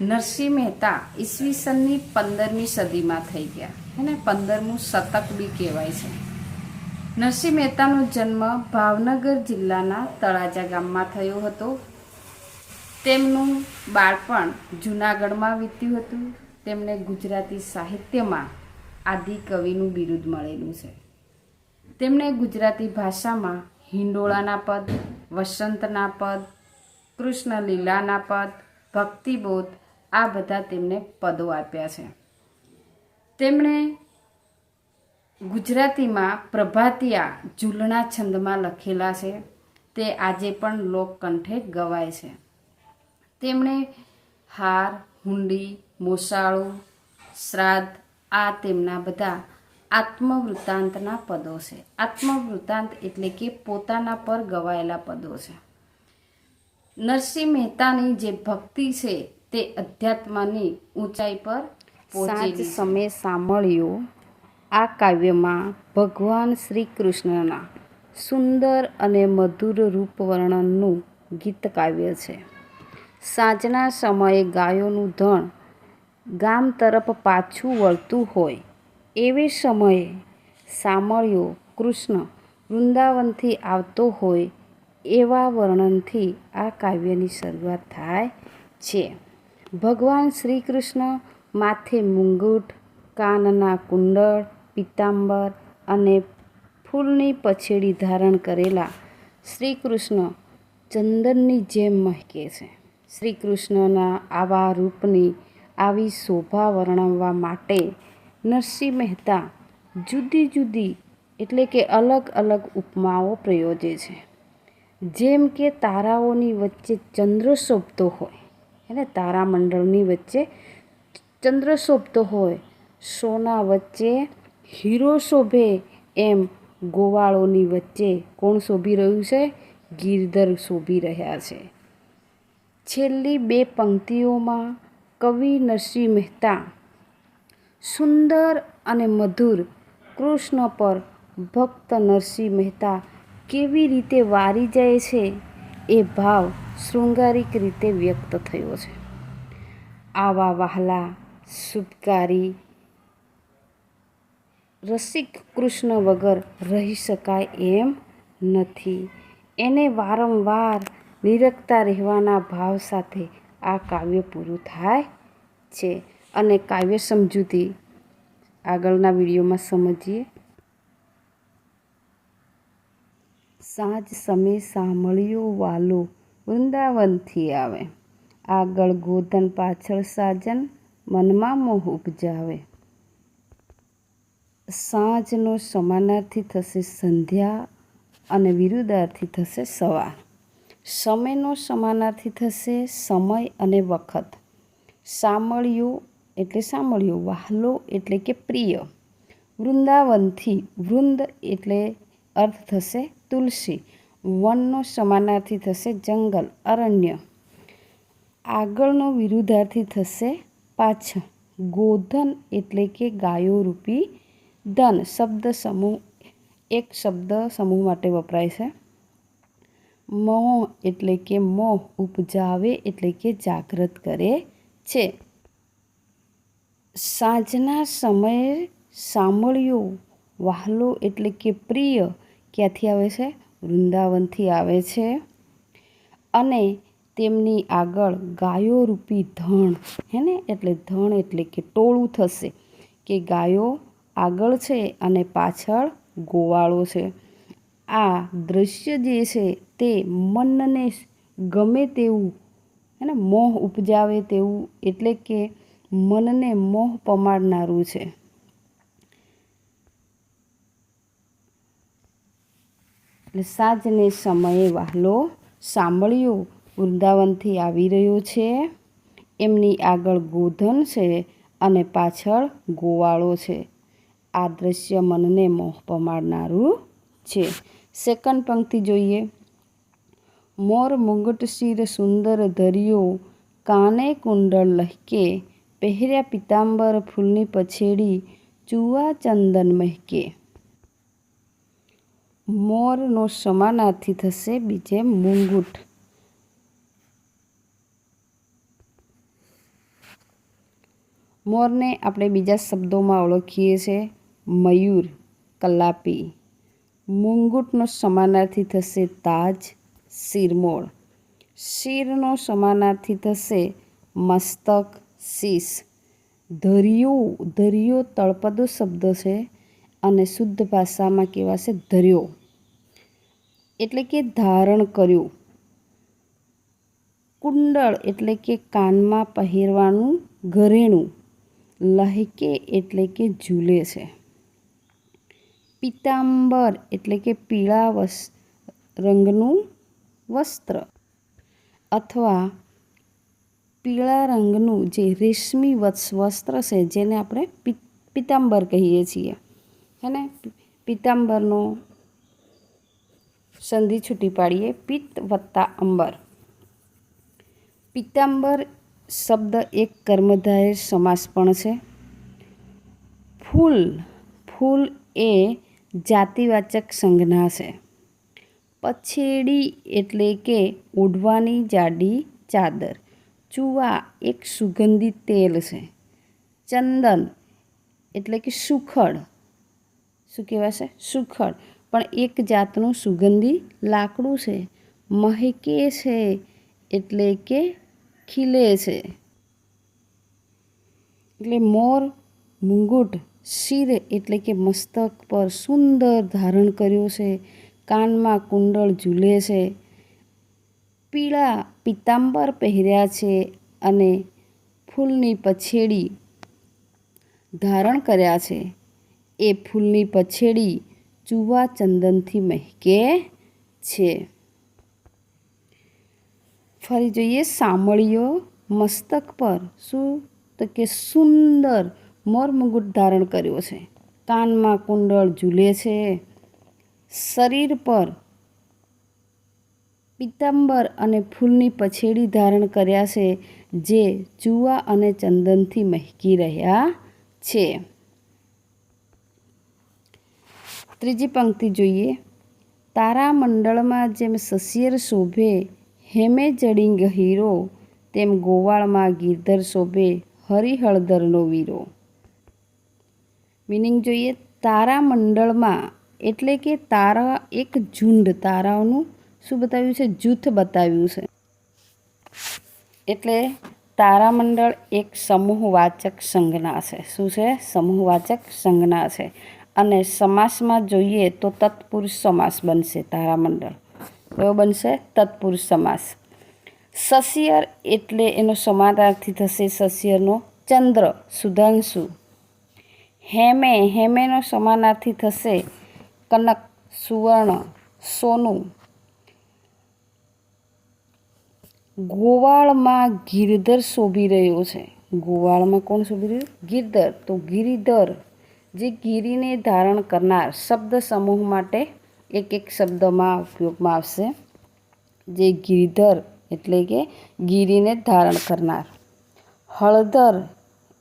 નરસિંહ મહેતા ઈસવીસનની પંદરમી સદીમાં થઈ ગયા. અને પંદરમું શતક બી કહેવાય છે. નરસિંહ મહેતાનો જન્મ ભાવનગર જિલ્લાના તળાજા ગામમાં થયો હતો. તેમનું બાળપણ જૂનાગઢમાં વીત્યું હતું. તેમને ગુજરાતી સાહિત્યમાં આદિકવિનું બિરુદ મળેલું છે. તેમણે ગુજરાતી ભાષામાં હિંડોળાના પદ, વસંતના પદ કૃષ્ણ લીલાના પદ, ભક્તિબોધ આ બધા તેમને પદો આપ્યા છે. તેમણે ગુજરાતીમાં પ્રભાતિયા ઝૂલણા છંદમાં લખેલા છે. તે આજે પણ લોકકંઠે ગવાય છે. તેમણે હાર, હુંડી, મોસાળું, શ્રાદ્ધ આ તેમના બધા આત્મવૃત્તાંતના પદો છે. આત્મવૃત્તાંત એટલે કે પોતાના પર ગવાયેલા પદો છે. નરસિંહ મહેતાની જે ભક્તિ છે તે અધ્યાત્મની ઊંચાઈ પર સાંજ સમય સાંભળ્યો આ કાવ્યમાં ભગવાન શ્રી કૃષ્ણના સુંદર અને મધુર રૂપ વર્ણનનું ગીત કાવ્ય છે. સાંજના સમયે ગાયોનું ધણ ગામ તરફ પાછું વળતું હોય એવે સમયે સામળ્યો કૃષ્ણ વૃંદાવનથી આવતો હોય એવા વર્ણનથી આ કાવ્યની શરૂઆત થાય છે. ભગવાન શ્રી કૃષ્ણ માથે મુંગુટ, કાનના કુંડળ, પિત્તાંબર અને ફૂલની પછેડી ધારણ કરેલા શ્રી કૃષ્ણ ચંદનની જેમ મહેકે છે. શ્રી કૃષ્ણના આવા રૂપની આવી શોભા વર્ણવવા માટે નરસિંહ મહેતા જુદી જુદી, એટલે કે અલગ અલગ ઉપમાઓ પ્રયોજે છે. જેમ કે તારાઓની વચ્ચે ચંદ્ર શોભતો હોય એને તારામંડળની વચ્ચે ચંદ્ર શોભતો હોય, સોના વચ્ચે હીરો શોભે, એમ ગોવાળોની વચ્ચે કોણ શોભી રહ્યું છે? ગિરધર શોભી રહ્યા છે. છેલ્લી બે પંક્તિઓમાં કવિ નરસિંહ મહેતા સુંદર અને મધુર કૃષ્ણ પર ભક્ત નરસિંહ મહેતા કેવી રીતે વારી જાય છે એ ભાવ શૃંગારિક રીતે વ્યક્ત થયો છે. આવા વહાલા, શુભકારી, રસિક કૃષ્ણ વગર રહી શકાય એમ નથી. એને વારંવાર નિરખતા રહેવાના ભાવ સાથે આ કાવ્ય પૂરું થાય છે અને કાવ્ય સમજૂતી આગળના વિડીયોમાં સમજીએ. સાંજ સમય સાંભળ્યો વાલો વૃંદાવનથી આવે. આગળ ગોધન પાછળ સાજન મનમાં મોહ ઉપજાવે. સાંજનો સમાનાર્થી થશે સંધ્યા અને વિરુદ્ધાર્થી થશે સવાર. સમયનો સમાનાર્થી થશે સમય અને વખત. સાંભળ્યું એટલે સાંભળ્યું, વહાલો એટલે કે પ્રિય. વૃંદાવનથી વૃંદ એટલે અર્થ થશે તુલસી. વનનો સમાનાર્થી થશે જંગલ, અરણ્ય. આગળનો વિરુદ્ધાર્થી થશે પાછળ. ગોધન એટલે કે ગાયો રૂપી ધન, શબ્દ સમૂહ, એક શબ્દ સમૂહ માટે વપરાય છે. મોહ એટલે કે મોહ ઉપજાવે એટલે કે જાગૃત કરે છે. સાંજના સમયે સાંભળ્યો વહાલો એટલે કે પ્રિય ક્યાંથી આવે છે? વૃંદાવનથી આવે છે અને તેમની આગળ ગાયો રૂપી ધણ, હે ને? એટલે ધણ એટલે કે ટોળું થશે કે ગાયો આગળ છે અને પાછળ ગોવાળો છે. આ દૃશ્ય જે છે તે મનને ગમે તેવું, હે ને? મોહ ઉપજાવે તેવું એટલે કે મનને મોહ પમાડનારું છે. એટલે સાંજને સમયે વહાલો સાંભળ્યો, વૃંદાવનથી આવી રહ્યો છે. એમની આગળ ગોધન છે અને પાછળ ગોવાળો છે. આ દ્રશ્ય મનને મોહ પમાડનારું છે. સેકન્ડ પંક્તિ જોઈએ. મોર મુંગટ શિર સુંદર ધર્યો, કાને કુંડળ લહેકે, પહેર્યા પિતાંબર ફૂલની પછેડી ચુવા ચંદન મહેકે. મોરનો સમાનાર્થી થશે બીજે મુંગુટ. મોરને આપણે બીજા શબ્દોમાં ઓળખીએ છીએ મયુર, કલાપી. મુંગુટનો સમાનાર્થી થશે તાજ, શિરમોળ. શિરનો સમાનાર્થી થશે મસ્તક, શીશ. ધર્યો ધર્યો તળપદો શબ્દ છે. અને શુદ્ધ ભાષામાં કહેવાશે ધર્યો. એટલે કે ધારણ કર્યું. કુંડળ એટલે કે કાનમાં પહેરવાનું ઘરેણું. લહેકે એટલે કે ઝૂલે છે. પિતાંબર એટલે કે પીળા વસ, રંગનું વસ્ત્ર. અથવા પીળા રંગનું જે રેશમી વસ્ત્ર છે, જેને આપણે પિતાંબર કહીએ છીએ. હે ને? પિતાંબરનો સંધિ છૂટી પાડીએ. પિત્ત વત્તા અંબર. પિત્તાંબર શબ્દ એક કર્મધારય સમાસ પણ છે. ફૂલ ફૂલ એ જાતિવાચક સંજ્ઞા છે. પછેડી એટલે કે ઓઢવાની જાડી ચાદર. ચૂવા એક સુગંધિત તેલ છે. ચંદન એટલે કે સુખડ. શું કહેવાશે સુખડ પણ એક જાતનું સુગંધી લાકડું છે. મહેકે છે એટલે કે ખીલે છે. એટલે મોર, મુંગુટ, શિર એટલે કે મસ્તક પર સુંદર ધારણ કર્યો છે. કાનમાં કુંડળ ઝૂલે છે. પીળા પિતાંબર પહેર્યા છે અને ફૂલની પછેડી ધારણ કર્યા છે. એ ફૂલની પછેડી ચૂવા ચંદનથી મહેકે છે. ફરી જોઈએ સામળીઓ મસ્તક પર શું તો કે સુંદર મરમુગુટ ધારણ કર્યો છે. કાનમાં કુંડળ ઝૂલે છે. શરીર પર પિત્તંબર અને ફૂલની પછેડી ધારણ કર્યા છે, જે ચૂવા અને ચંદનથી મહેકી રહ્યા છે. ત્રીજી પંક્તિ જોઈએ. તારામંડળમાં જેમ સસિયર શોભે, હેમે જડિંગ હીરો તેમ ગોવાળમાં ગીરધર શોભે હરિહળદરનો વીરો. મિનિંગ જોઈએ તારામંડળમાં એટલે કે તારા એક ઝુંડ તારાઓનું શું બતાવ્યું છે? જૂથ બતાવ્યું છે. એટલે તારામંડળ એક સમૂહવાચક સંજ્ઞા છે. શું છે? સમૂહવાચક સંજ્ઞા છે. અને સમાસમાં જોઈએ તો તત્પુરુષ સમાસ બનશે તારામંડળ કયો બનશે? તત્પુરુષ સમાસ. સસિયર એટલે એનો સમાનાર્થી થશે સસિયરનો ચંદ્ર, સુધાંશુ. હેમે, હેમેનો સમાનાર્થી થશે કનક, સુવર્ણ, સોનું. ગોવાળમાં ગિરધર શોભી રહ્યો છે. ગોવાળમાં કોણ શોભી રહ્યું? ગિરધર. તો ગિરિધર. જે ગીરીને ધારણ કરનાર શબ્દ સમૂહ માટે એક એક શબ્દમાં ઉપયોગમાં આવશે. જે ગીરીધર એટલે કે ગીરીને ધારણ કરનાર. હળદર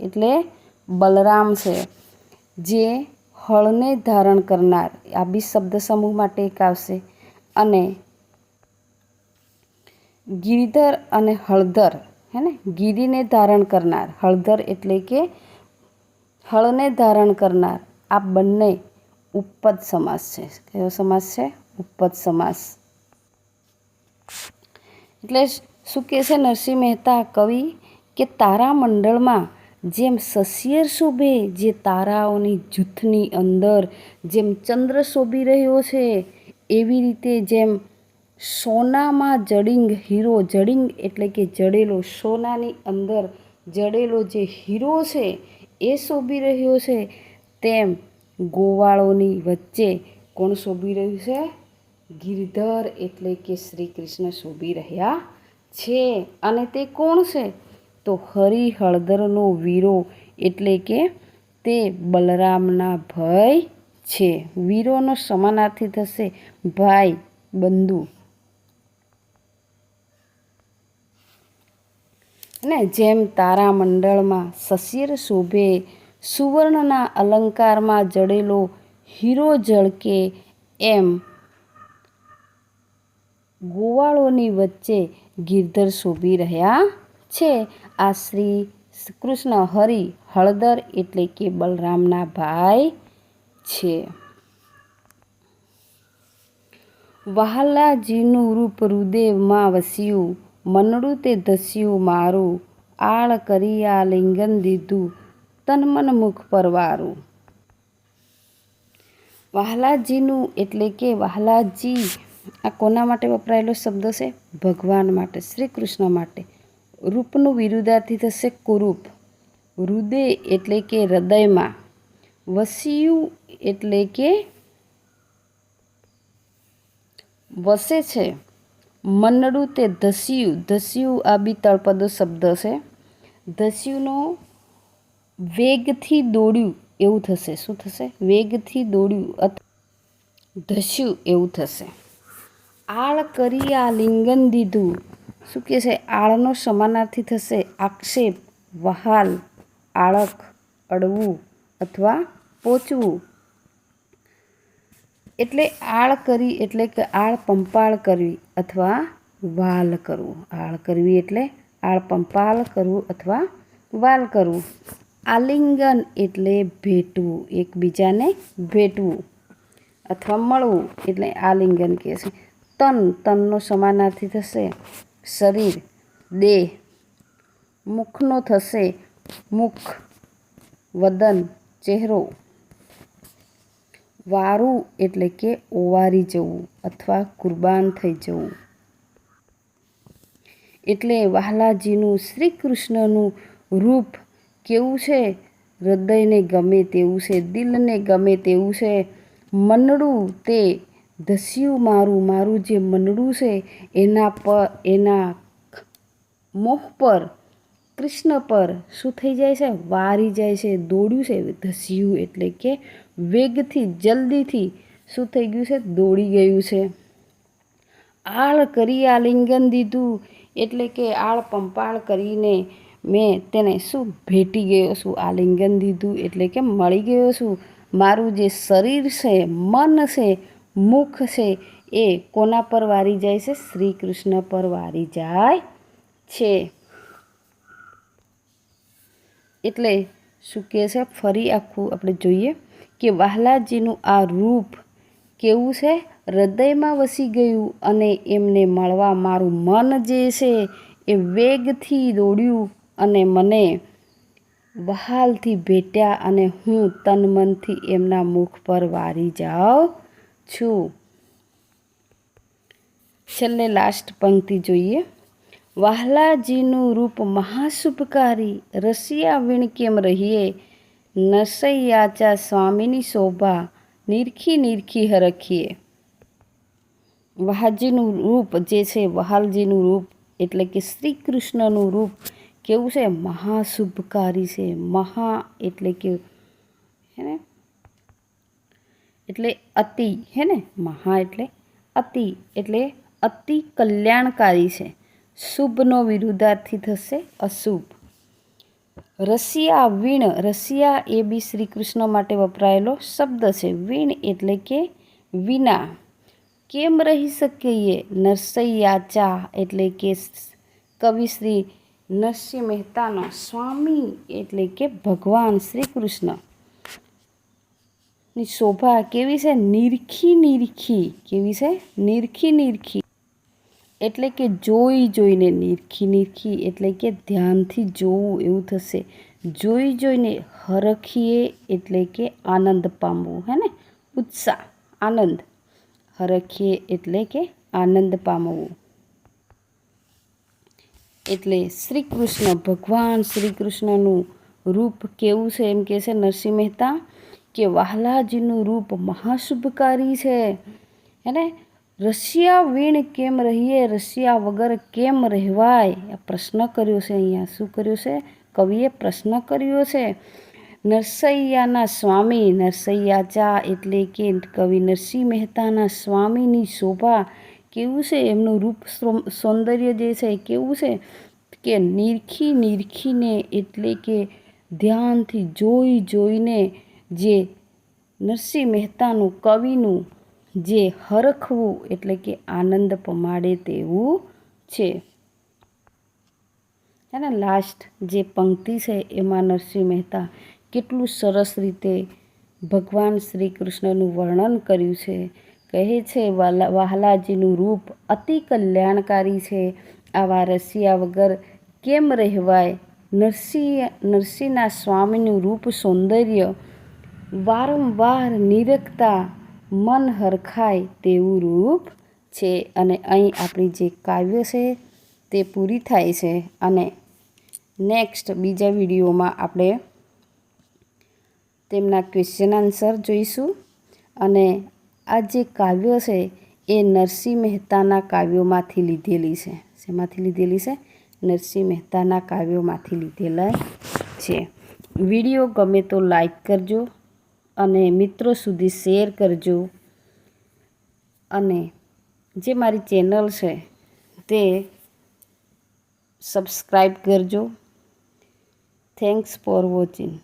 એટલે બલરામ છે, જે હળને ધારણ કરનાર. આ બી શબ્દ સમૂહ માટે એક આવશે. અને ગીરીધર અને હળદર, હે ને? ગીરીને ધારણ કરનાર. હળદર એટલે કે હળને ધારણ કરનાર આ બંને ઉપપદ સમાસ છે. કયો સમાસ છે? ઉપપદ સમાસ. એટલે શું કહે છે નરસિંહ મહેતા કવિ કે તારામંડળમાં જેમ સસિયર શોભે, જે તારાઓની જૂથની અંદર જેમ ચંદ્ર શોભી રહ્યો છે, એવી રીતે જેમ સોનામાં જડિંગ હીરો, જડિંગ એટલે કે જડેલો સોનાની અંદર જડેલો જે હીરો છે એ શોભી રહ્યો છે? તેમ ગોવાળોની વચ્ચે કોણ શોભી રહ્યું છે? ગિરધર એટલે કે શ્રી કૃષ્ણ શોભી રહ્યા છે. અને તે કોણ છે? તો હરી હળદરનો વીરો એટલે કે તે બલરામના ભાઈ છે. વીરોનો સમાનાર્થી થશે ભાઈ બંધુ. ને જેમ તારામંડળમાં શશિર શોભે, સુવર્ણના અલંકારમાં જડેલો હીરો ઝળકે, એમ ગોવાળોની વચ્ચે ગિરધર શોભી રહ્યા છે. આ શ્રી કૃષ્ણ હરિ હળદર એટલે કે બલરામના ભાઈ છે. વહાલાજીનું રૂપ રુદેવમાં વસ્યું. મનડું તે ધસ્યું મારું, આળ કરી આ લિંગન દીધું, તન મન મુખ પરવારું વાહલાજીનું એટલે કે વાહલાજી, આ કોના માટે વપરાયેલો શબ્દ છે? ભગવાન માટે શ્રી કૃષ્ણ માટે. રૂપનું વિરુદ્ધાર્થી થશે કુરૂપ. હૃદય એટલે કે હૃદયમાં. વસ્યું એટલે કે વસે છે. મનડું તે ધસ્યું. ધસ્યું આ બી તળપદો શબ્દ છે. ધસ્યુંનો વેગથી દોડ્યું એવું થશે. શું થશે? વેગથી દોડ્યું. અથવા ધસ્યું એવું થશે. આળ કરી આ લિંગન દીધું. શું કહે છે? આળનો સમાનાર્થી થશે. આક્ષેપ, વહાલ, આળખ, અડવું અથવા પોચવું. એટલે આળ કરી, એટલે કે આળ પંપાળ કરવી અથવા વાલ કરવું. આળ કરવી એટલે આળ પંપાળ કરવું અથવા વાલ કરવું. આલિંગન એટલે ભેટવું, એકબીજાને ભેટવું અથવા મળવું એટલે આલિંગન કહે છે. તન, તનનો સમાનાર્થી થશે. શરીર, દેહ, મુખનો થશે. મુખ, વદન, ચહેરો. વારું એટલે કે ઓવારી જવું અથવા કુરબાન થઈ જવું. એટલે વાલાજીનું શ્રી કૃષ્ણનું રૂપ કેવું છે? હૃદયને ગમે તેવું છે, દિલને ગમે તેવું છે, મનડું તે ધસ્યું મારું મારું જે મનડું છે, એના પર એના મોહ પર, કૃષ્ણ પર શું થઈ જાય છે? વારી જાય છે, દોડ્યું છે, ધસ્યું એટલે કે વેગથી, જલ્દીથી શું થઈ ગયું છે? દોડી ગયું છે. આળ કરી આલિંગન દીધું એટલે કે આળ પંપાળ કરીને મેં તેને શું ભેટી ગયો છું? આલિંગન દીધું એટલે કે મળી ગયો છું. મારું જે શરીર છે, મન છે, મુખ છે, એ કોના પર વારી જાય છે? શ્રી કૃષ્ણ પર વારી જાય છે. એટલે શું કહે છે? ફરી આખું આપણે જોઈએ. કે વહાલાજીનું આ રૂપ કેવું છે? હૃદયમાં વસી ગયું અને એમને મળવા મારું મન જે છે એ વેગથી દોડ્યું અને મને વહાલથી ભેટ્યા અને હું તન મનથી એમના મુખ પર વારી જાઉં છું. છેલ્લે લાસ્ટ પંક્તિ જોઈએ. વહાલાજીનું રૂપ મહાશુભકારી, રસિયા વીણ કેમ રહીએ? નસૈયાચા સ્વામીની શોભા નિરખી નિરખી હરખીએ. વહાજીનું રૂપ જે છે, વહાલજીનું રૂપ, એટલે કે શ્રી કૃષ્ણનું રૂપ, કેવું છે? મહાશુભકારી છે. મહા એટલે કે, હે ને? એટલે અતિ, હે ને? મહા એટલે અતિ એટલે અતિ કલ્યાણકારી છે. શુભનો વિરુદ્ધાર્થી થશે અશુભ. રસિયા વીણ, રસિયા એ બી શ્રી કૃષ્ણ માટે વપરાયેલો શબ્દ છે. વીણ એટલે કે વિના. કેમ રહી શકીએ? નરસૈયાચા એટલે કે કવિ શ્રી નરસિંહ મહેતાનો સ્વામી એટલે કે ભગવાન શ્રી કૃષ્ણની શોભા કેવી છે? નિરખી નિરખી કેવી છે? નિરખી નિરખી એટલે કે જોઈ જોઈને નિરખી નીરખી એટલે કે ધ્યાનથી જોવું એવું થશે. જોઈ જોઈને હરખીએ એટલે કે આનંદ પામવું, હે ને? ઉત્સાહ, આનંદ. હરખીએ એટલે કે આનંદ પામવું. એટલે શ્રી કૃષ્ણ ભગવાન શ્રી કૃષ્ણનું રૂપ કેવું છે? એમ કહે છે નરસિંહ મહેતા કે વાહલાજીનું રૂપ મહાશુભકારી છે. હે ને? રશિયા વીણ કેમ રહીએ? રશિયા વગર કેમ રહેવાય? આ પ્રશ્ન કર્યો છે અહીંયા. શું કર્યું છે? કવિએ પ્રશ્ન કર્યો છે. નરસૈયાના સ્વામી નરસૈયાચા એટલે કે કવિ નરસિંહ મહેતાના સ્વામીની શોભા કેવું છે? એમનું રૂપ સૌંદર્ય જે છે કેવું છે? કે નિરખી નિરખીને એટલે કે ધ્યાનથી જોઈ જોઈને જે નરસિંહ મહેતાનું કવિનું જે હરખવું એટલે કે આનંદ પમાડે તેવું છે. અને લાસ્ટ જે પંક્તિ છે એમાં નરસિંહ મહેતા કેટલું સરસ રીતે ભગવાન શ્રી કૃષ્ણનું વર્ણન કર્યું છે. કહે છે વાહલાજીનું રૂપ અતિ કલ્યાણકારી છે. આવા રસિયા વગર કેમ રહેવાય? નરસિંહ, નરસિંહના સ્વામીનું રૂપ સૌંદર્ય વારંવાર નિરખતા મન હરખાય તેવું રૂપ છે અને અહીં આપણી જે કાવ્ય છે તે પૂરી થાય છે. અને નેક્સ્ટ બીજા વિડીયોમાં આપણે તેમના ક્વેશ્ચન આન્સર જોઈશું. અને આ જે કાવ્ય છે એ નરસિંહ મહેતાના કાવ્યોમાંથી લીધેલી છે. શેમાંથી લીધેલી છે? નરસિંહ મહેતાના કાવ્યોમાંથી લીધેલા છે. વીડિયો ગમે તો લાઈક કરજો. અને મિત્રો સુધી શેર કરજો. અને જે મારી ચેનલ છે તે સબસ્ક્રાઈબ કરજો. Thanks for watching